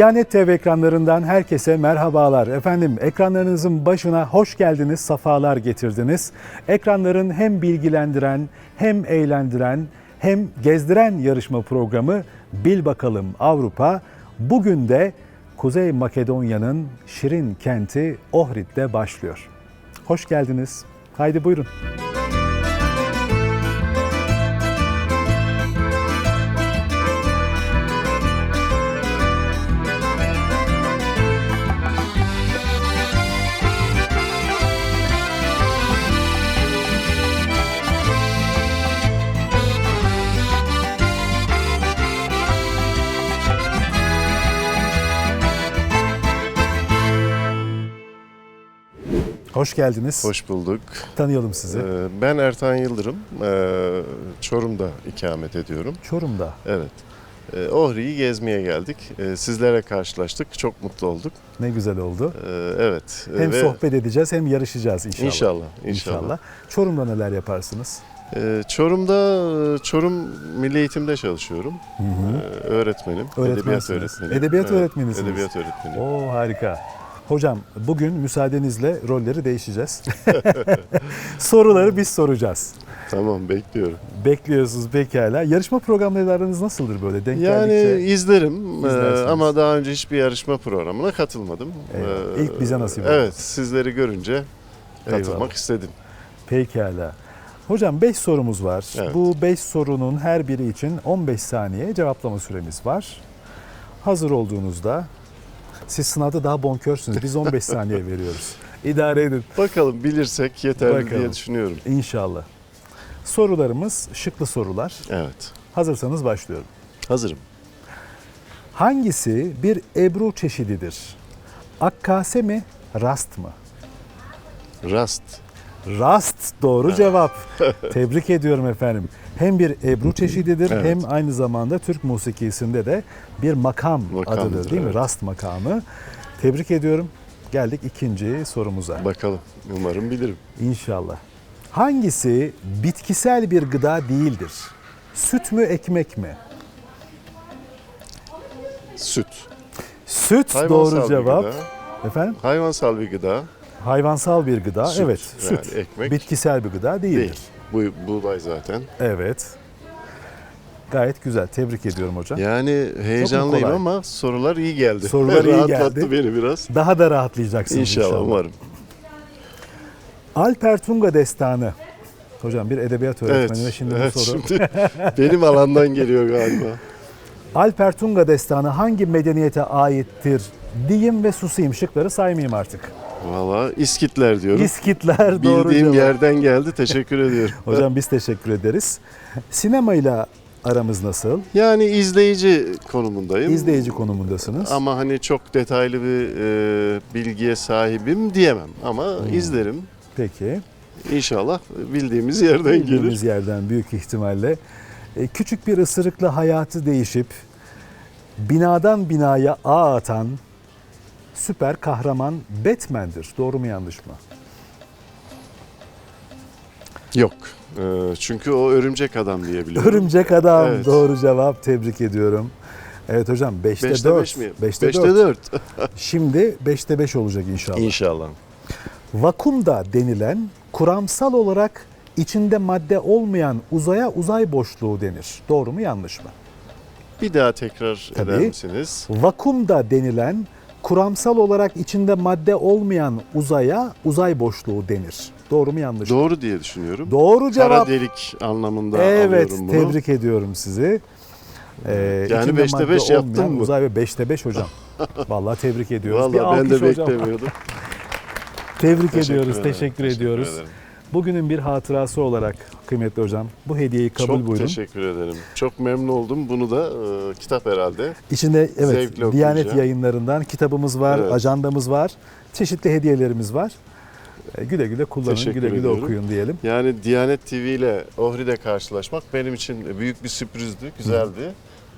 Diyanet TV ekranlarından herkese merhabalar. Efendim ekranlarınızın başına hoş geldiniz, safalar getirdiniz. Ekranların hem bilgilendiren, hem eğlendiren, hem gezdiren yarışma programı Bil Bakalım Avrupa bugün de Kuzey Makedonya'nın şirin kenti Ohrid'de başlıyor. Hoş geldiniz. Haydi buyurun. Hoş geldiniz. Hoş bulduk. Tanıyalım sizi. Ee, Ben Ertan Yıldırım. Ee, Çorum'da ikamet ediyorum. Çorum'da. Evet. Ee, Ohri'yi gezmeye geldik. Ee, Sizlere karşılaştık. Çok mutlu olduk. Ne güzel oldu. Ee, Evet. Hem Ve sohbet edeceğiz hem yarışacağız inşallah. İnşallah. İnşallah. Çorum'da neler yaparsınız? Ee, Çorum'da, Çorum Milli Eğitim'de çalışıyorum. Ee, Öğretmenim. Edebiyat öğretmeniyim. Edebiyat Evet, öğretmenisiniz. Edebiyat öğretmeniyim. Oo harika. Hocam bugün müsaadenizle rolleri değişeceğiz. Soruları biz soracağız. Tamam bekliyorum. Bekliyorsunuz pekala. Yarışma programları aranız nasıldır böyle? Denk Yani geldikçe. izlerim ee, İzlersiniz. ama daha önce hiçbir yarışma programına katılmadım. Eyvallah. Ee, İlk bize nasip oldu. Evet, sizleri görünce katılmak Eyvallah. istedim. Pekala. Hocam 5 sorumuz var. Evet. Bu 5 sorunun her biri için 15 saniye cevaplama süremiz var. Hazır olduğunuzda siz sınavda daha bonkörsünüz. Biz 15 saniye veriyoruz. İdare edin. Bakalım bilirsek yeterli Bakalım. diye düşünüyorum. İnşallah. Sorularımız şıklı sorular. Evet. Hazırsanız başlıyorum. Hazırım. Hangisi bir ebru çeşididir? Akkase mi, rast mı? Rast. Rast doğru cevap. Tebrik ediyorum efendim. Hem bir ebru çeşididir Evet. hem aynı zamanda Türk musikisinde de bir makam Makamdır, adıdır değil mi? evet. Rast makamı. Tebrik ediyorum. Geldik ikinci sorumuza. Bakalım. Umarım bilirim. İnşallah. Hangisi bitkisel bir gıda değildir? Süt mü, ekmek mi? Süt. Süt Hayvansal doğru bir cevap. gıda. Efendim? Hayvansal bir gıda Hayvansal bir gıda. Süt, Evet, yani süt. ekmek Bitkisel bir gıda değildir. değil. Bu buğday zaten. Evet. Gayet güzel. Tebrik ediyorum hocam. Yani heyecanlıyım ama sorular iyi geldi. Sorular iyi Rahatlattı geldi. beni biraz. Daha da rahatlayacaksınız inşallah. İnşallah, umarım. Alper Tunga Destanı. Hocam bir edebiyat öğretmeni ve Evet. şimdi evet, bu soru. şimdi benim alandan geliyor galiba. Alper Tunga Destanı hangi medeniyete aittir? Diyeyim ve susayım. Şıkları saymayayım artık. Valla İskitler diyorum. İskitler doğru Bildiğim cevap. yerden geldi. Teşekkür ediyorum. Hocam biz teşekkür ederiz. Sinemayla aramız nasıl? Yani izleyici konumundayım. İzleyici konumundasınız. Ama hani çok detaylı bir e, bilgiye sahibim diyemem. Ama Hmm. izlerim. Peki. İnşallah bildiğimiz yerden gelir. Bildiğimiz yerden büyük ihtimalle. E, küçük bir ısırıkla hayatı değişip binadan binaya ağ atan süper kahraman Batman'dir. Doğru mu yanlış mı? Yok. E, çünkü o örümcek adam diye biliyorum. Örümcek adam Evet. doğru cevap. Tebrik ediyorum. Evet hocam 5'te 4. Beşte beş mi? 5'te Beşte 4. dört. Şimdi 5'te 5 olacak inşallah. İnşallah. Vakumda denilen kuramsal olarak içinde madde olmayan uzaya uzay boşluğu denir. Doğru mu yanlış mı? Bir daha tekrar Tabii. eder misiniz? Vakumda denilen kuramsal olarak içinde madde olmayan uzaya uzay boşluğu denir. Doğru mu yanlış mı? Doğru diye düşünüyorum. Doğru cevap. Kara delik anlamında Evet, alıyorum bunu. tebrik ediyorum sizi. Ee, Yani içinde beşte madde beş yaptın olmayan mı? Uzay ve 5'te 5 hocam. Vallahi tebrik ediyoruz. Vallahi ben de beklemiyordum. Tebrik Teşekkür ediyoruz, ederim, teşekkür, teşekkür ediyoruz. ederim. Bugünün bir hatırası olarak kıymetli hocam bu hediyeyi kabul Çok buyurun. teşekkür ederim. Çok memnun oldum. Bunu da e, kitap herhalde. İçinde evet Zevkle Diyanet okuyacağım. yayınlarından kitabımız var, Evet. ajandamız var, çeşitli hediyelerimiz var. E, Güle güle kullanın, Teşekkür güle güle ediyorum. okuyun diyelim. Yani Diyanet TV ile Ohri'de karşılaşmak benim için büyük bir sürprizdi, güzeldi.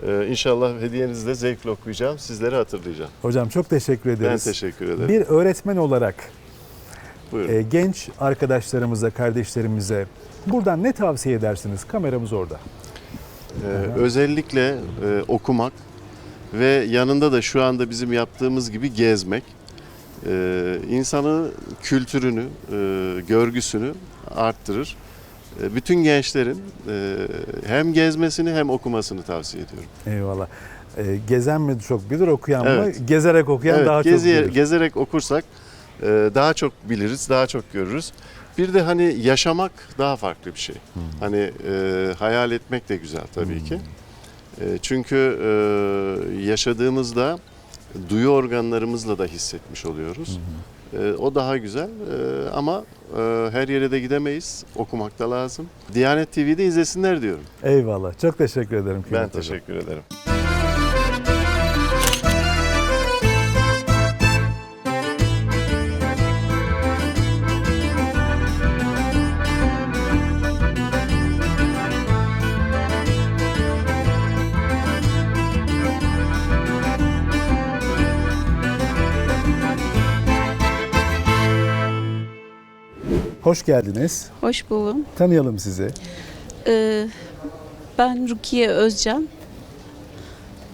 Ee, inşallah hediyenizi de zevkle okuyacağım. Sizleri hatırlayacağım. Hocam çok teşekkür Ben ederiz. teşekkür ederim. Bir öğretmen olarak Buyurun. e, genç arkadaşlarımıza, kardeşlerimize buradan ne tavsiye edersiniz? Kameramız orada. Ee, özellikle e, okumak, ve yanında da şu anda bizim yaptığımız gibi gezmek e, insanı kültürünü, e, görgüsünü arttırır. E, bütün gençlerin e, hem gezmesini hem okumasını tavsiye ediyorum. Eyvallah. Ee, gezen mi çok bilir, okuyan Evet. mı? Gezerek okuyan evet, daha geziye- çok bilir. gezerek okursak e, daha çok biliriz, daha çok görürüz. Bir de hani yaşamak daha farklı bir şey. Hmm. Hani e, hayal etmek de güzel tabii ki. E, çünkü e, yaşadığımızda duyu organlarımızla da hissetmiş oluyoruz. E, o daha güzel E, ama e, her yere de gidemeyiz. Okumak da lazım. Diyanet TV'de izlesinler diyorum. Eyvallah. Çok teşekkür ederim. Ben teşekkür ederim. Hoş geldiniz. Hoş buldum. Tanıyalım sizi. Ee, ben Rukiye Özcan.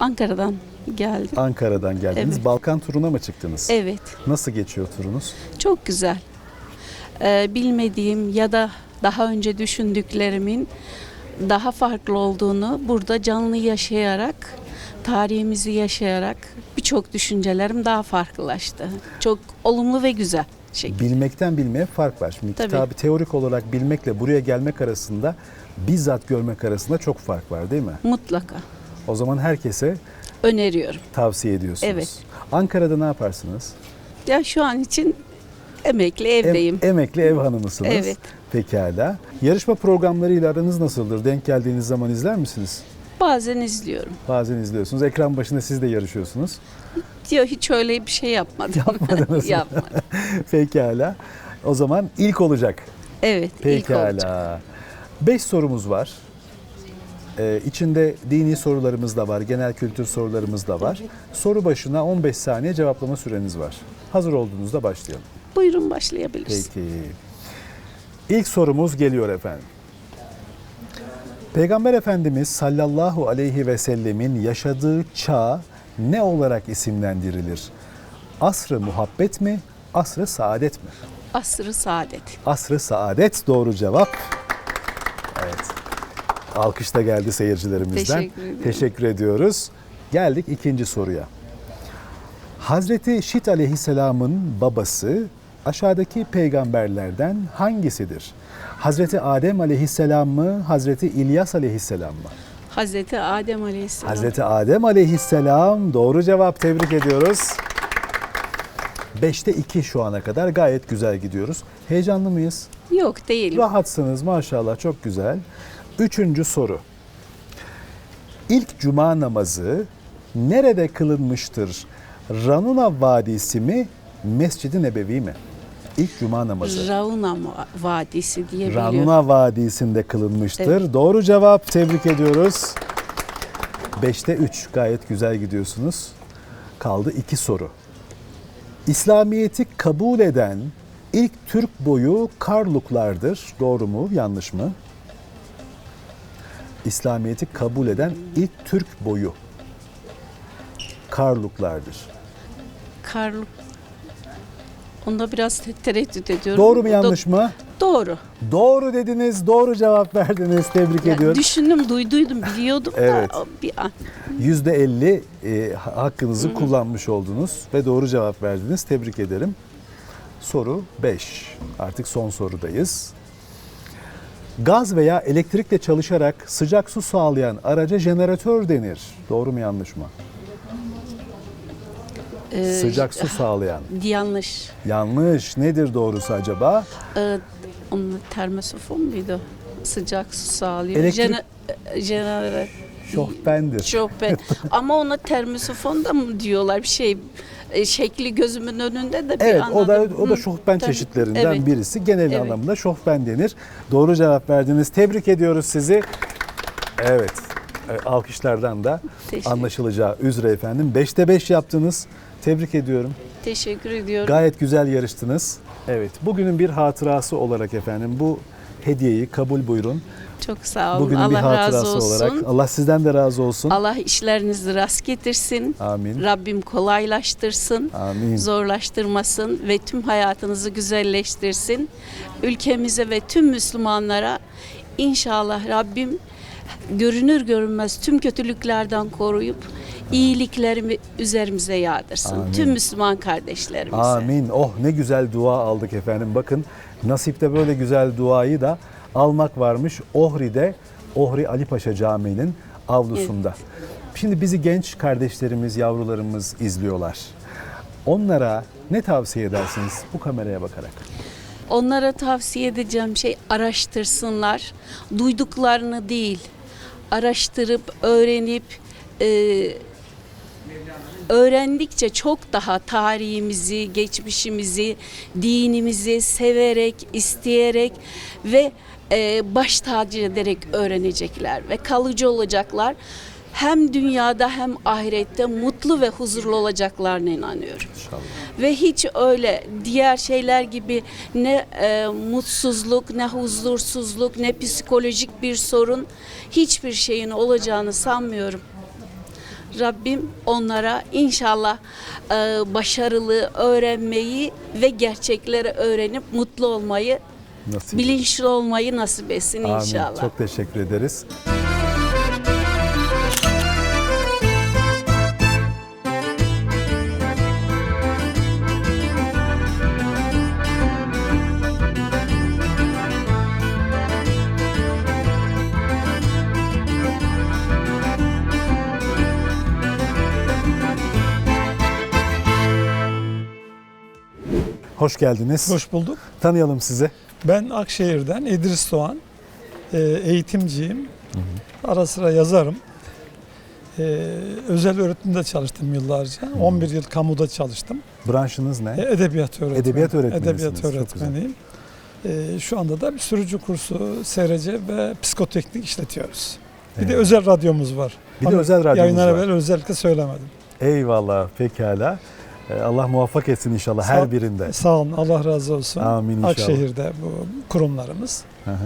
Ankara'dan geldim. Ankara'dan geldiniz. Evet. Balkan turuna mı çıktınız? Evet, Nasıl geçiyor turunuz? çok güzel. Ee, bilmediğim ya da daha önce düşündüklerimin daha farklı olduğunu burada canlı yaşayarak, tarihimizi yaşayarak birçok düşüncelerim daha farklılaştı. Çok olumlu ve güzel şey. Bilmekten bilmeye fark var. Şimdi Tabii. kitabı teorik olarak bilmekle buraya gelmek arasında bizzat görmek arasında çok fark var değil mi? Mutlaka O zaman herkese öneriyorum. tavsiye ediyorsunuz. Evet. Ankara'da ne yaparsınız? Ya şu an için emekli Em- evdeyim. emekli ev hanımısınız. Evet. Pekala. Yarışma programlarıyla aranız nasıldır? Denk geldiğiniz zaman izler misiniz? Bazen izliyorum. Bazen izliyorsunuz. Ekran başında siz de yarışıyorsunuz. Diyor hiç öyle bir şey yapmadım. Yapmadınız mı? Yapmadım. Pekala. O zaman ilk olacak. Evet, ilk olacak. Pekala. Beş sorumuz var. Ee, içinde dini sorularımız da var, genel kültür sorularımız da var. Soru başına 15 saniye cevaplama süreniz var. Hazır olduğunuzda başlayalım. Buyurun başlayabiliriz. Peki. İlk sorumuz geliyor efendim. Peygamber Efendimiz sallallahu aleyhi ve sellemin yaşadığı çağ ne olarak isimlendirilir? Asr-ı muhabbet mi, asr-ı saadet mi? Asrı saadet. Asr-ı saadet doğru cevap. Evet. Alkış da geldi seyircilerimizden. Teşekkür. Teşekkür ediyoruz. Geldik ikinci soruya. Hazreti Şit aleyhisselamın babası aşağıdaki peygamberlerden hangisidir? Hazreti Adem aleyhisselam mı, Hazreti İlyas aleyhisselam mı? Hazreti Adem Aleyhisselam. Hazreti Adem aleyhisselam doğru cevap tebrik ediyoruz. Beşte iki şu ana kadar gayet güzel gidiyoruz. Heyecanlı mıyız? Yok değil. Rahatsınız maşallah çok güzel. Üçüncü soru. İlk cuma namazı nerede kılınmıştır? Ranuna Vadisi mi, Mescid-i Nebevi mi? İlk cuma namazı. Rauna Vadisi diye biliyorum. Ranuna Vadisi'nde kılınmıştır. Doğru cevap. Tebrik ediyoruz. Beşte üç. Gayet güzel gidiyorsunuz. Kaldı iki soru. İslamiyet'i kabul eden ilk Türk boyu Karluklardır. Doğru mu? Yanlış mı? İslamiyet'i kabul eden ilk Türk boyu Karluklardır. Karlı. Onda biraz te- tereddüt ediyorum. Doğru mu Do- yanlış mı? Doğru. Doğru dediniz, doğru cevap verdiniz. Tebrik Ya ediyorum. düşündüm, duyduydum, biliyordum Evet. da bir an. %50 e, ha- hakkınızı kullanmış oldunuz ve doğru cevap verdiniz. Tebrik ederim. Soru 5. Artık son sorudayız. Gaz veya elektrikle çalışarak sıcak su sağlayan araca jeneratör denir. Doğru mu yanlış mı? Ee, Sıcak su sağlayan. Yanlış. Yanlış. Nedir doğrusu acaba? Ee, onun termosifon muydu? Sıcak su sağlıyor. Elektrik- e, jeneratör. Şofbendir. Şofben. Ama ona termosifon da mı diyorlar bir şey e, şekli gözümün önünde de bir Evet o da anladım. o da şofben çeşitlerinden Evet. birisi. Genel Evet. anlamda şofben denir. Doğru cevap verdiniz. Tebrik ediyoruz sizi. Evet. evet, Alkışlardan da anlaşılacağı üzere efendim. 5'te 5 yaptınız. Tebrik ediyorum. Teşekkür ediyorum. Gayet güzel yarıştınız. Evet. Bugünün bir hatırası olarak efendim bu hediyeyi kabul buyurun. Çok sağ olun. Bugünün Allah bir razı hatırası olsun. olarak. Allah sizden de razı olsun. Allah işlerinizi rast getirsin. Amin. Rabbim kolaylaştırsın. Amin. zorlaştırmasın ve tüm hayatınızı güzelleştirsin. Ülkemize ve tüm Müslümanlara inşallah Rabbim görünür görünmez tüm kötülüklerden koruyup iyiliklerimi üzerimize yağdırsın. Amin. Tüm Müslüman kardeşlerimize. Amin. Oh ne güzel dua aldık efendim. Bakın nasipte böyle güzel duayı da almak varmış Ohri'de Ohri Ali Paşa Camii'nin avlusunda. Şimdi bizi genç kardeşlerimiz, yavrularımız izliyorlar. Onlara ne tavsiye edersiniz bu kameraya bakarak? Onlara tavsiye edeceğim şey araştırsınlar. Duyduklarını değil, araştırıp, öğrenip, e, öğrendikçe çok daha tarihimizi, geçmişimizi, dinimizi severek, isteyerek ve e, baş tacı ederek öğrenecekler ve kalıcı olacaklar. Hem dünyada hem ahirette mutlu ve huzurlu olacaklarına inanıyorum İnşallah. ve hiç öyle diğer şeyler gibi ne e, mutsuzluk, ne huzursuzluk, ne psikolojik bir sorun hiçbir şeyin olacağını sanmıyorum. Rabbim onlara inşallah e, başarılı öğrenmeyi ve gerçekleri öğrenip mutlu olmayı, Nasip. bilinçli olmayı nasip etsin Amin. inşallah. Çok teşekkür ederiz. Hoş geldiniz. Hoş bulduk. Tanıyalım sizi. Ben Akşehir'den İdris Doğan. Ee, eğitimciyim. Ara sıra yazarım. Ee, özel öğretimde çalıştım yıllarca. 11 yıl kamuda çalıştım. Branşınız ne? Ee, Edebiyat öğretmeni. Edebiyat öğretmenisiniz. Edebiyat öğretmeniyim. Ee, şu anda da bir sürücü kursu, SRC ve psikoteknik işletiyoruz. Bir de Evet. özel radyomuz var. Bir de Ama özel radyomuz Yayınlar var. evvel özellikle söylemedim. Eyvallah, pekala. Ee, Allah muvaffak etsin inşallah Sağ- her birinde. Sağ olun, Allah razı olsun. Amin inşallah. Akşehir'de bu kurumlarımız. Hı hı,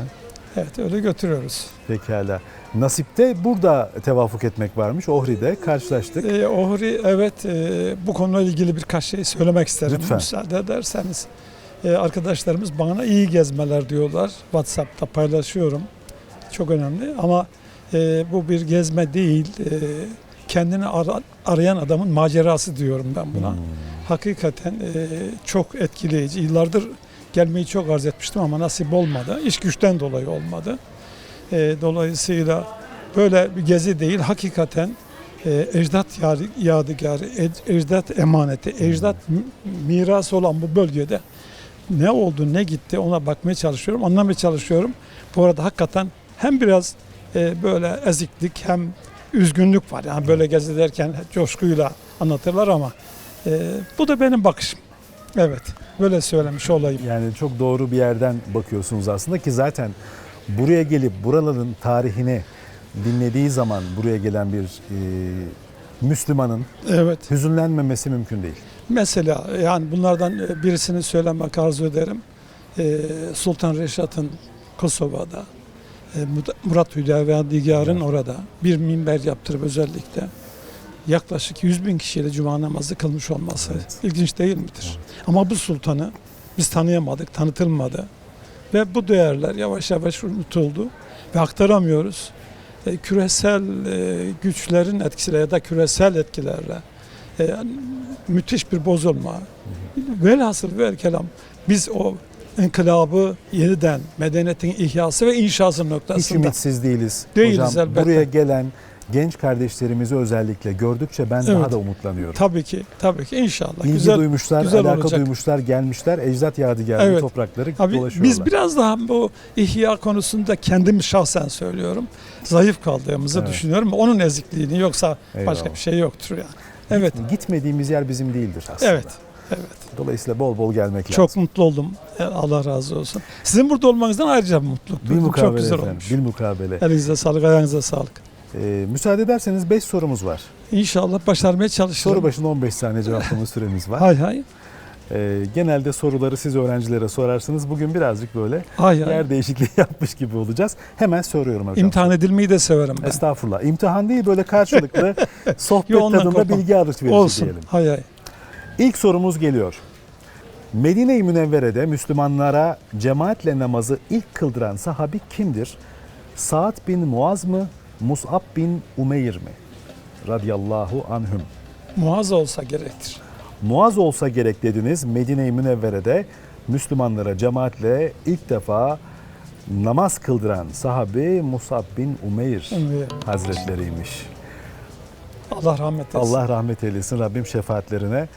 Evet öyle götürüyoruz. Pekala. Nasipte burada tevafuk etmek varmış. Ohri'de karşılaştık. Ee, Ohri evet e, bu konuyla ilgili birkaç şey söylemek isterim. Lütfen. Müsaade ederseniz. Ee, arkadaşlarımız bana iyi gezmeler diyorlar. WhatsApp'ta paylaşıyorum. Çok önemli ama e, bu bir gezme değil. E, kendini ara- arayan adamın macerası diyorum ben buna. Hmm. Hakikaten e, çok etkileyici. Yıllardır gelmeyi çok arz etmiştim ama nasip olmadı. İş güçten dolayı olmadı. E, dolayısıyla böyle bir gezi değil. Hakikaten e, ecdat yadigarı, ec- ecdat emaneti, ecdat mi- mirası olan bu bölgede ne oldu, ne gitti ona bakmaya çalışıyorum, anlamaya çalışıyorum. Bu arada hakikaten hem biraz e, böyle eziklik hem üzgünlük var. Yani böyle gezilerken coşkuyla anlatırlar ama e, bu da benim bakışım. Evet, böyle söylemiş olayım. Yani çok doğru bir yerden bakıyorsunuz aslında ki zaten buraya gelip buraların tarihini dinlediği zaman buraya gelen bir e, Müslümanın Evet. hüzünlenmemesi mümkün değil. Mesela yani bunlardan e, birisini söylemek arzu ederim. Ee, Sultan Reşat'ın Kosova'da, e, Murat Hüdavendigar'ın Evet. orada bir minber yaptırıp özellikle yaklaşık 100 bin kişiyle cuma namazı kılmış olması Evet. ilginç değil midir? Ama bu sultanı biz tanıyamadık, tanıtılmadı ve bu değerler yavaş yavaş unutuldu ve aktaramıyoruz. E, küresel e, güçlerin etkisiyle ya da küresel etkilerle e, müthiş bir bozulma. Velhasıl ve kelam biz o inkılabı yeniden medeniyetin ihyası ve inşası Hiç noktasında ümitsiz değiliz. Değiliz Hocam elbette. buraya gelen genç kardeşlerimizi özellikle gördükçe ben daha Evet. da umutlanıyorum. tabii ki tabii ki inşallah İlgi güzel duymuşlar, güzel alaka olacak. duymuşlar, gelmişler, ecdat yadigarı Evet. toprakları Abi dolaşıyorlar. biz biraz daha bu ihya konusunda kendim şahsen söylüyorum. Zayıf kaldığımızı Evet. düşünüyorum. Onun ezikliğini yoksa Eyvallah. başka bir şey yoktur yani. Evet. Gitmediğimiz yer bizim değildir aslında. Evet. Evet. Dolayısıyla bol bol gelmek lazım. Çok mutlu oldum. E, Allah razı olsun. Sizin burada olmanızdan ayrıca mutluluk duydum. Çok güzel efendim, olmuş. bir mukabele. Elinize sağlık, ayağınıza sağlık. Ee, müsaade ederseniz 5 sorumuz var. İnşallah başarmaya çalışırım. Soru başına 15 saniye cevaplama süremiz var. Hay hay. Ee, genelde soruları siz öğrencilere sorarsınız. Bugün birazcık böyle Ay, ay. yer değişikliği yapmış gibi olacağız. Hemen soruyorum hocam. İmtihan edilmeyi de severim ben. Estağfurullah. İmtihan değil böyle karşılıklı sohbet Yo, tadında korkmam. bilgi alışverişi Olsun. diyelim. Hay hay. İlk sorumuz geliyor. Medine-i Münevvere'de Müslümanlara cemaatle namazı ilk kıldıran sahabi kimdir? Sa'd bin Muaz mı? Mus'ab bin Umeyr mi? Radiyallahu anhüm. Muaz olsa gerektir. Muaz olsa gerek dediniz Medine-i Münevvere'de Müslümanlara cemaatle ilk defa namaz kıldıran sahabi Mus'ab bin Umeyr hazretleriymiş. Allah rahmet etsin. Allah rahmet eylesin. Rabbim şefaatlerine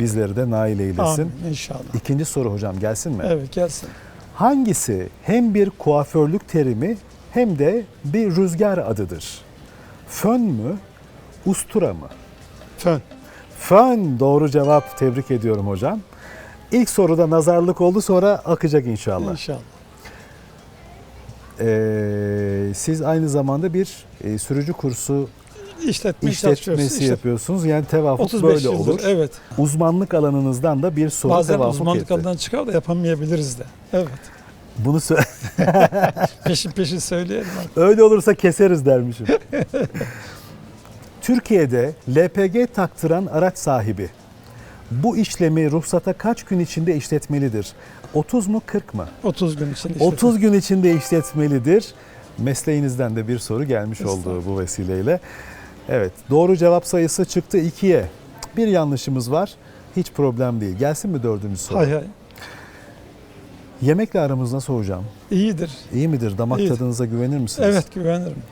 bizleri de nail eylesin. Amin inşallah. İkinci soru hocam gelsin mi? Evet gelsin. Hangisi hem bir kuaförlük terimi hem de bir rüzgar adıdır? Fön mü, ustura mı? Fön. Fön doğru cevap. Tebrik ediyorum hocam. İlk soruda nazarlık oldu sonra akacak inşallah. İnşallah. Ee, siz aynı zamanda bir e, sürücü kursu Çalışıyoruz. işletmesi İşte yapıyorsunuz. Yani tevafuk 35 böyle yıldır. olur. Evet. Uzmanlık alanınızdan da bir soru Bazen tevafuk uzmanlık etti. alanından çıkar da yapamayabiliriz de. Evet. Bunu sö- Peşin peşin söyleyelim. öyle olursa keseriz dermişim. Türkiye'de LPG taktıran araç sahibi bu işlemi ruhsata kaç gün içinde işletmelidir? 30 mu 40 mı? 30 gün içinde. işte. 30 gün içinde işletmelidir. Mesleğinizden de bir soru gelmiş oldu bu vesileyle. Evet doğru cevap sayısı çıktı 2'ye. Bir yanlışımız var. Hiç problem değil. Gelsin mi dördüncü soru? Hay hay. Yemekle aramız nasıl hocam? İyidir. İyi midir? Damak İyidir. tadınıza güvenir misiniz? Evet güvenirim.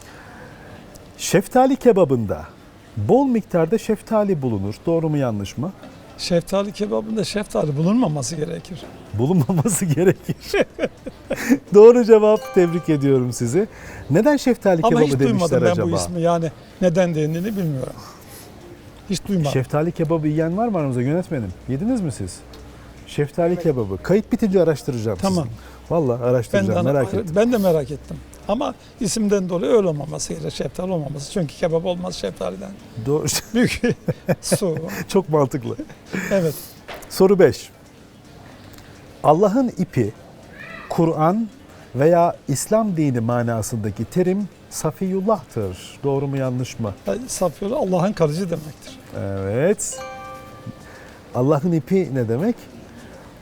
Şeftali kebabında bol miktarda şeftali bulunur. Doğru mu yanlış mı? Şeftali kebabında şeftali bulunmaması gerekir. Bulunmaması gerekir. Doğru cevap. Tebrik ediyorum sizi. Neden şeftali Ama kebabı hiç demişler duymadım ben acaba? bu ismi. Yani neden dendiğini bilmiyorum. Hiç duymadım. Şeftali kebabı yiyen var mı aramızda yönetmenim? Yediniz mi siz? Şeftali kebabı. Kayıt bitince araştıracağım Tamam. sizi. Vallahi ben, araştıracağım de, merak ettim. ben de merak ettim. Ama isimden dolayı öyle olmaması gerek. Şeftali olmaması. Çünkü kebap olmaz şeftaliden. Doğru. Büyük su. Çok mantıklı. Evet. Soru 5. Allah'ın ipi, Kur'an veya İslam dini manasındaki terim Safiyullah'tır. Doğru mu yanlış mı? Safyolu Allah'ın kalıcı demektir. Evet. Allah'ın ipi ne demek?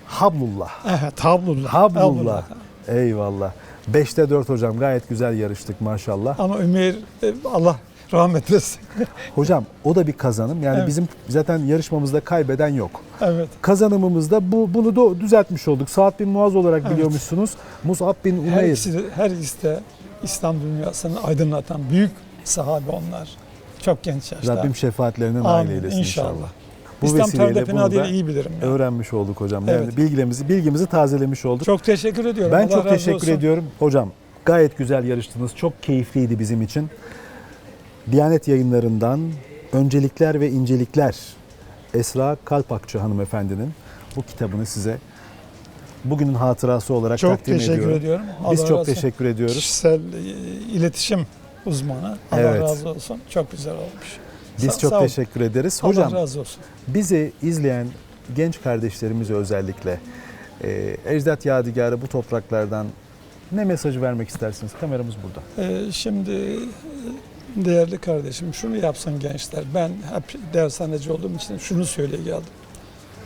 Hablullah. Evet. Hablullah. Hablullah. Eyvallah. 5'te 4 hocam gayet güzel yarıştık maşallah. Ama Ömer e, Allah rahmet eylesin. Hocam o da bir kazanım. Yani Evet. bizim zaten yarışmamızda kaybeden yok. Evet. Kazanımımızda bu bunu da düzeltmiş olduk. Saat bin Muaz olarak Evet. biliyormuşsunuz. Mus'ab bin Her Umeyr. ikisi, de- her ikisi de İslam dünyasını aydınlatan büyük sahabe onlar. Çok genç yaşta. Rabbim şefaatlerine nail eylesin inşallah. inşallah. Bu İslam tarihinde fena değil iyi bilirim. yani. öğrenmiş olduk hocam. Yani Evet. bilgilerimizi bilgimizi tazelemiş olduk. Çok teşekkür ediyorum. ben Allah çok teşekkür olsun. ediyorum. Hocam gayet güzel yarıştınız. Çok keyifliydi bizim için. Diyanet yayınlarından Öncelikler ve İncelikler Esra Kalpakçı hanımefendinin bu kitabını size bugünün hatırası olarak Çok takdim teşekkür ediyorum. ediyorum. Biz Allah çok razı teşekkür ediyoruz. Kişisel e, iletişim uzmanı. Allah Evet. razı olsun. Çok güzel olmuş. Biz Sa- çok sağ ol. teşekkür ederiz. Hocam Allah razı olsun. bizi izleyen genç kardeşlerimize özellikle e, Ecdat Yadigarı bu topraklardan ne mesajı vermek istersiniz? Kameramız burada. Ee, şimdi e, değerli kardeşim şunu yapsın gençler. Ben hep dershaneci olduğum için şunu söyleye geldim.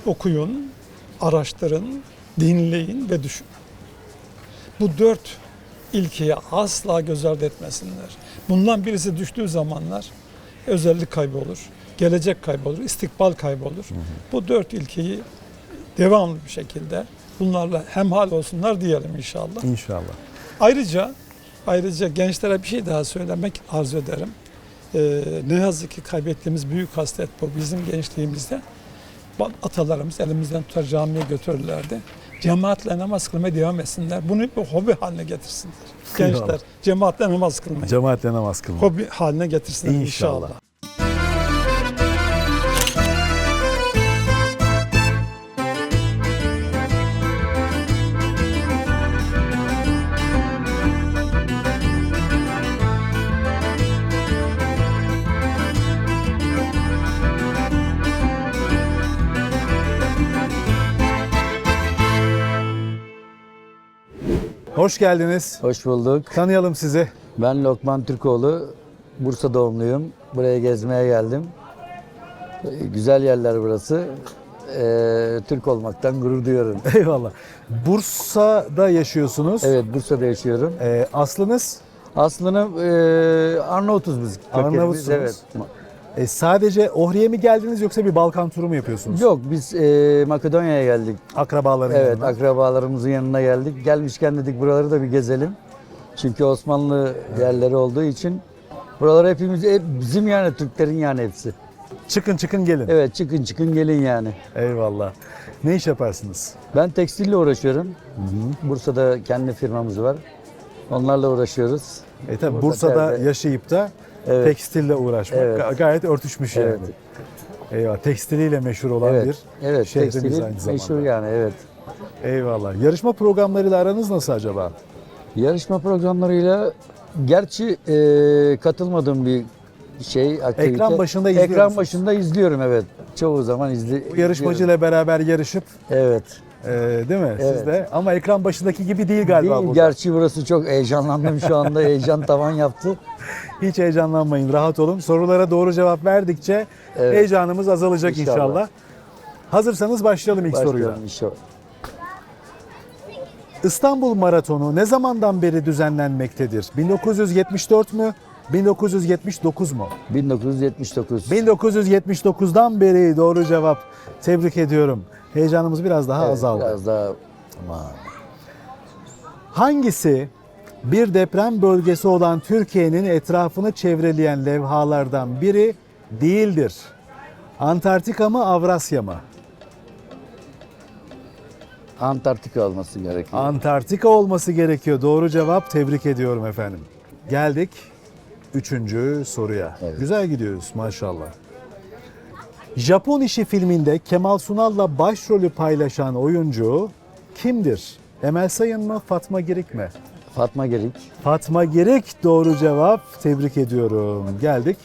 Okuyun, araştırın, dinleyin ve düşünün. Bu dört ilkeyi asla göz ardı etmesinler. Bundan birisi düştüğü zamanlar özellik kaybolur, gelecek kaybolur, istikbal kaybolur. Bu dört ilkeyi devamlı bir şekilde bunlarla hemhal olsunlar diyelim inşallah. İnşallah. Ayrıca ayrıca gençlere bir şey daha söylemek arzu ederim. Ee, ne yazık ki kaybettiğimiz büyük hasret bu. Bizim gençliğimizde atalarımız elimizden tutar camiye götürürlerdi. Cemaatle namaz kılmaya devam etsinler. Bunu bir hobi haline getirsinler. Gençler Eyvallah. cemaatle namaz kılmayı Cemaatle namaz kılmak. hobi haline getirsinler İnşallah. inşallah. Hoş geldiniz. Hoş bulduk. Tanıyalım sizi. Ben Lokman Türkoğlu. Bursa doğumluyum. Buraya gezmeye geldim. Güzel yerler burası. Ee, Türk olmaktan gurur duyuyorum. Eyvallah. Bursa'da yaşıyorsunuz. Evet Bursa'da yaşıyorum. Ee, aslınız Aslında e, Arnavutuz biz. Arnavutsunuz. Evet. E, sadece Ohri'ye mi geldiniz yoksa bir Balkan turu mu yapıyorsunuz? Yok biz e, Makedonya'ya geldik. Akrabaların Evet yanına. akrabalarımızın yanına geldik. Gelmişken dedik buraları da bir gezelim. Çünkü Osmanlı yerleri olduğu için buralar hepimiz hep bizim yani Türklerin yani hepsi. Çıkın çıkın gelin. Evet çıkın çıkın gelin yani. Eyvallah. Ne iş yaparsınız? Ben tekstille uğraşıyorum. Bursa'da kendi firmamız var. Onlarla uğraşıyoruz. E tabi Bursa'da perde. yaşayıp da Evet. tekstille uğraşmak Evet. ga- gayet örtüşmüş yani. Evet. Eyvallah. Tekstiliyle meşhur olan Evet. bir Evet, şehrimiz tekstili aynı zamanda. meşhur yani evet. Eyvallah. Yarışma programlarıyla aranız nasıl acaba? Yarışma programlarıyla gerçi e, katılmadığım bir şey aktivite. Ekran başında izliyor Ekran başında izliyorum evet. Çoğu zaman izli. Bu yarışmacıyla beraber yarışıp Evet. E, değil mi? Siz Evet. de ama ekran başındaki gibi değil galiba Değil, bu. gerçi burası çok heyecanlandım şu anda. Heyecan tavan yaptı. Hiç heyecanlanmayın, rahat olun. Sorulara doğru cevap verdikçe Evet. heyecanımız azalacak inşallah. İnşallah. Hazırsanız başlayalım ilk soruyla. Başlıyorum inşallah. İstanbul Maratonu ne zamandan beri düzenlenmektedir? 1974 mü? 1979 mu? 1979. 1979'dan beri doğru cevap. Tebrik ediyorum. Heyecanımız biraz daha Evet, azaldı. Biraz daha aman. Hangisi bir deprem bölgesi olan Türkiye'nin etrafını çevreleyen levhalardan biri değildir? Antarktika mı, Avrasya mı? Antarktika olması gerekiyor. Antarktika olması gerekiyor. Doğru cevap. Tebrik ediyorum efendim. Geldik üçüncü soruya. Evet. Güzel gidiyoruz maşallah. Japon İşi filminde Kemal Sunal'la başrolü paylaşan oyuncu kimdir? Emel Sayın mı, Fatma Girik mi? Fatma Gerik. Fatma Girik doğru cevap. Tebrik ediyorum. Geldik.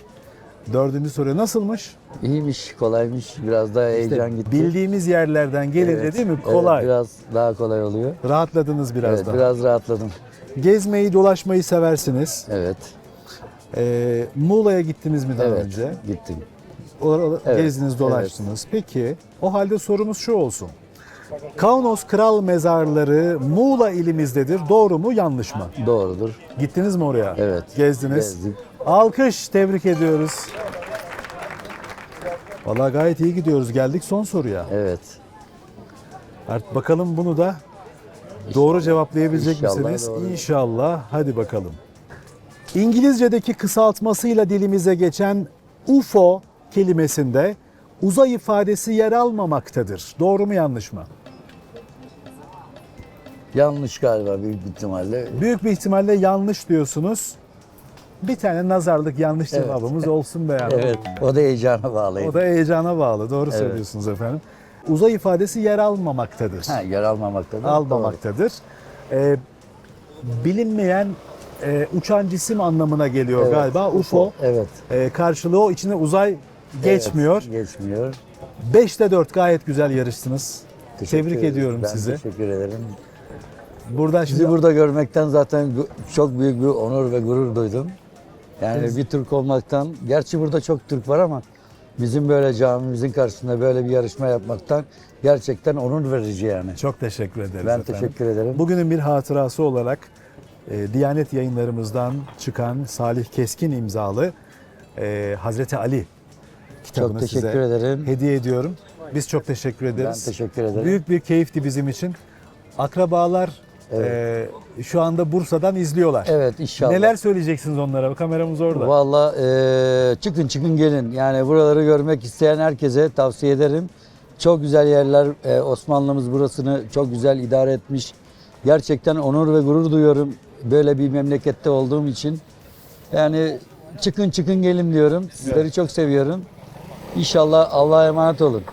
Dördüncü soruya nasılmış? İyiymiş, kolaymış. Biraz daha heyecan gitti. Bildiğimiz yerlerden gelince Evet. değil mi? Evet, Kolay. biraz daha kolay oluyor. Rahatladınız biraz evet, daha. biraz rahatladım. Gezmeyi, dolaşmayı seversiniz. Evet. Ee, Muğla'ya gittiniz mi daha evet. önce? Gittim. Orada Evet, gezdiniz, dolaştınız. Peki, o halde sorumuz şu olsun. Kaunos Kral Mezarları Muğla ilimizdedir. Doğru mu, yanlış mı? Doğrudur. Gittiniz mi oraya? Evet. Gezdiniz. Gezdik. Alkış, tebrik ediyoruz. Vallahi gayet iyi gidiyoruz. Geldik son soruya. Evet. Artık bakalım bunu da doğru cevaplayabilecek İnşallah misiniz? doğru. İnşallah. Hadi bakalım. İngilizce'deki kısaltmasıyla dilimize geçen UFO kelimesinde uzay ifadesi yer almamaktadır. Doğru mu yanlış mı? Yanlış galiba büyük ihtimalle. Büyük bir ihtimalle yanlış diyorsunuz. Bir tane nazarlık yanlış cevabımız olsun be yani. Evet. O da heyecana bağlıydı. O da heyecana bağlı. Doğru söylüyorsunuz efendim. Uzay ifadesi yer almamaktadır. Ha, yer almamaktadır. almamaktadır. Ee, bilinmeyen e, uçan cisim anlamına geliyor Evet, galiba. UFO. Evet. Ee, karşılığı o içine uzay geçmiyor. Evet, geçmiyor. 5'te 4 gayet güzel yarıştınız. Teşekkür Tebrik ederim. ediyorum ben sizi. teşekkür ederim. Buradan Sizi şimdi burada görmekten zaten çok büyük bir onur ve gurur duydum. Yani Biz- bir Türk olmaktan, gerçi burada çok Türk var ama bizim böyle camimizin karşısında böyle bir yarışma yapmaktan gerçekten onur verici yani. çok teşekkür ederiz Ben efendim. teşekkür ederim. Bugünün bir hatırası olarak e, Diyanet yayınlarımızdan çıkan Salih Keskin imzalı e, Hazreti Ali kitabını Çok teşekkür size ederim. hediye ediyorum. Biz çok teşekkür Ben ederiz. teşekkür ederim. Büyük bir keyifti bizim için. Akrabalar e, şu anda Bursa'dan izliyorlar. Evet inşallah. Neler söyleyeceksiniz onlara? Kameramız orada. Valla eee, çıkın çıkın gelin. Yani buraları görmek isteyen herkese tavsiye ederim. Çok güzel yerler. Eee, Osmanlımız burasını çok güzel idare etmiş. Gerçekten onur ve gurur duyuyorum böyle bir memlekette olduğum için. Yani çıkın çıkın gelin diyorum. Sizleri çok seviyorum. İnşallah Allah'a emanet olun.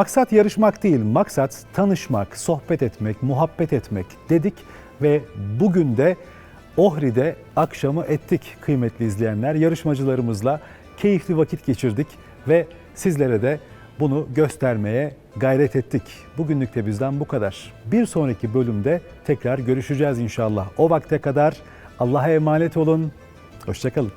Maksat yarışmak değil, maksat tanışmak, sohbet etmek, muhabbet etmek dedik ve bugün de Ohri'de akşamı ettik kıymetli izleyenler. Yarışmacılarımızla keyifli vakit geçirdik ve sizlere de bunu göstermeye gayret ettik. Bugünlük de bizden bu kadar. Bir sonraki bölümde tekrar görüşeceğiz inşallah. O vakte kadar Allah'a emanet olun. Hoşçakalın.